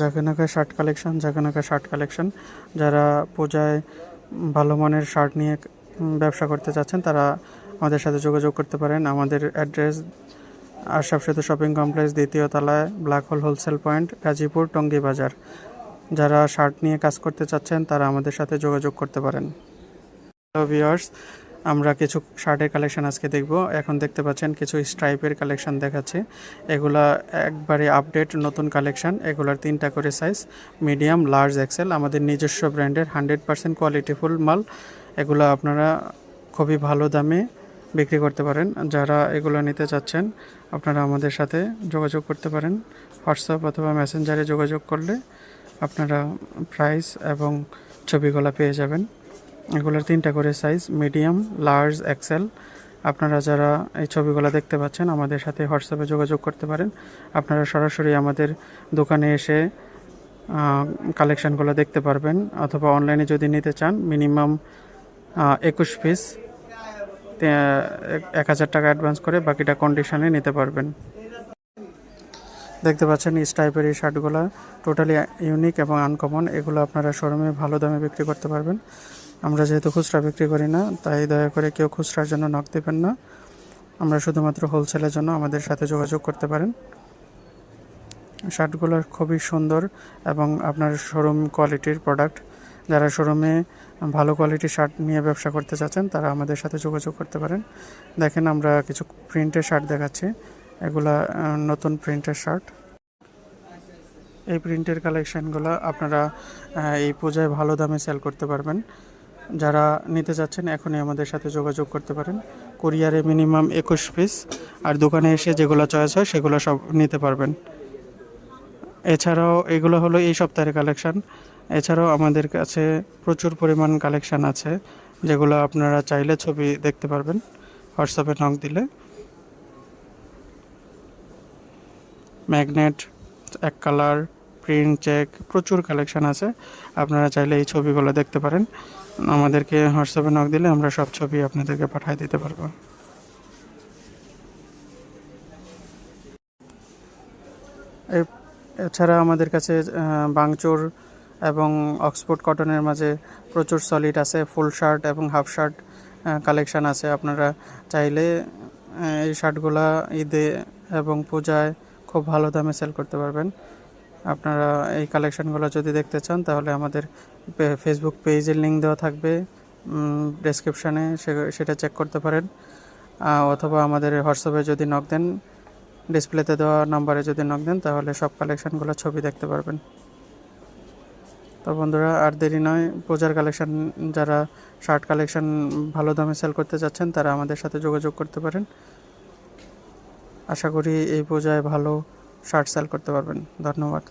জাকানাকা shirt collection, জাকানাকা shirt collection. যারা পূজায় ভালো মানের শার্ট নিয়ে ব্যবসা করতে চাচ্ছেন, তারা আমাদের সাথে যোগাযোগ করতে পারেন। আমাদের অ্যাড্রেস আশরাফ সেতু শপিং কমপ্লেক্স, দ্বিতীয় তলায় black hole wholesale point, Gazipur, Tongi বাজার। যারা শার্ট নিয়ে কাজ করতে চাচ্ছেন, তারা আমাদের সাথে যোগাযোগ করতে পারেন। হ্যালো ভিউয়ার্স আমরা কিছু শার্টের কালেকশন আজকে দেখব। এখন দেখতে পাচ্ছেন কিছু স্ট্রাইপের কালেকশন দেখাচ্ছে। এগুলা একবারে আপডেট নতুন কালেকশন এগুলার তিনটা করে সাইজ মিডিয়াম লার্জ এক্সেল আমাদের নিজস্ব ব্র্যান্ডের হান্ড্রেড পার্সেন্ট কোয়ালিটিফুল মাল। এগুলো আপনারা খুবই ভালো দামে বিক্রি করতে পারেন। যারা এগুলো নিতে চাচ্ছেন, আপনারা আমাদের সাথে যোগাযোগ করতে পারেন। হোয়াটসঅ্যাপ অথবা মেসেঞ্জারে যোগাযোগ করলে আপনারা প্রাইস এবং ছবিগুলো পেয়ে যাবেন। এগুলোর তিনটা করে সাইজ মিডিয়াম লার্জ এক্সেল আপনারা যারা এই ছবিগুলো দেখতে পাচ্ছেন, আমাদের সাথে হোয়াটসঅ্যাপে যোগাযোগ করতে পারেন। আপনারা সরাসরি আমাদের দোকানে এসে কালেকশানগুলো দেখতে পারবেন। অথবা অনলাইনে যদি নিতে চান মিনিমাম একুশ পিস এক হাজার টাকা অ্যাডভান্স করে বাকিটা কন্ডিশনে নিতে পারবেন। দেখতে পাচ্ছেন, এই টাইপের এই শার্টগুলো টোটালি ইউনিক এবং আনকমন এগুলো আপনারা শোরুমে ভালো দামে বিক্রি করতে পারবেন। আমরা যেহেতু খুচরা বিক্রি করি না, তাই দয়া করে কেউ খুচরার জন্য নক দেবেন না। আমরা শুধুমাত্র হোলসেলের জন্য আমাদের সাথে যোগাযোগ করতে পারেন। শার্টগুলো খুবই সুন্দর এবং আপনার শোরুম কোয়ালিটির প্রোডাক্ট যারা শোরুমে ভালো কোয়ালিটির শার্ট নিয়ে ব্যবসা করতে চাচ্ছেন, তারা আমাদের সাথে যোগাযোগ করতে পারেন। দেখেন আমরা কিছু প্রিন্টের শার্ট দেখাচ্ছি। এগুলা নতুন প্রিন্টের শার্ট। এই প্রিন্টের কালেকশনগুলো আপনারা এই পূজায় ভালো দামে সেল করতে পারবেন। যারা নিতে চাচ্ছেন এখনই আমাদের সাথে যোগাযোগ করতে পারেন। কুরিয়ারে মিনিমাম একুশ পিস। আর দোকানে এসে যেগুলো চয়েস হয়, সেগুলো সব নিতে পারবেন। এছাড়াও এগুলো হলো এই সপ্তাহের কালেকশান। এছাড়াও আমাদের কাছে প্রচুর পরিমাণ কালেকশান আছে, যেগুলো আপনারা চাইলে ছবি দেখতে পারবেন। হোয়াটসঅ্যাপে নক দিলে। ম্যাগনেট, এক কালার প্রিন্ট চেক প্রচুর কালেকশান আছে। আপনারা চাইলে এই ছবিগুলো দেখতে পারেন। আমাদেরকে হোয়াটসঅ্যাপে নক দিলে আমরা সব ছবি আপনাদেরকে পাঠিয়ে দিতে পারব। এছাড়া আমাদের কাছে বাংচুর এবং অক্সফোর্ড কটনের মাঝে প্রচুর সলিড আছে ফুল শার্ট এবং হাফ শার্ট কালেকশান আছে। আপনারা চাইলে এই শার্টগুলা ঈদে এবং পূজায় খুব ভালো দামে সেল করতে পারবেন। আপনারা এই কালেকশানগুলো যদি দেখতে চান, তাহলে আমাদের ফেসবুক পেজের লিঙ্ক দেওয়া থাকবে। ডেসক্রিপশানে সেটা চেক করতে পারেন। অথবা আমাদের হোয়াটসঅ্যাপে যদি নক দেন ডিসপ্লেতে দেওয়া নাম্বারে যদি নক দেন, তাহলে সব কালেকশানগুলো ছবি দেখতে পারবেন। তো বন্ধুরা, আর দেরি নয় পূজার কালেকশন যারা শার্ট কালেকশান ভালো দামে সেল করতে চাচ্ছেন, তারা আমাদের সাথে যোগাযোগ করতে পারেন। আশা করি এই পূজায় ভালো শার্ট সেল করতে পারবেন। ধন্যবাদ।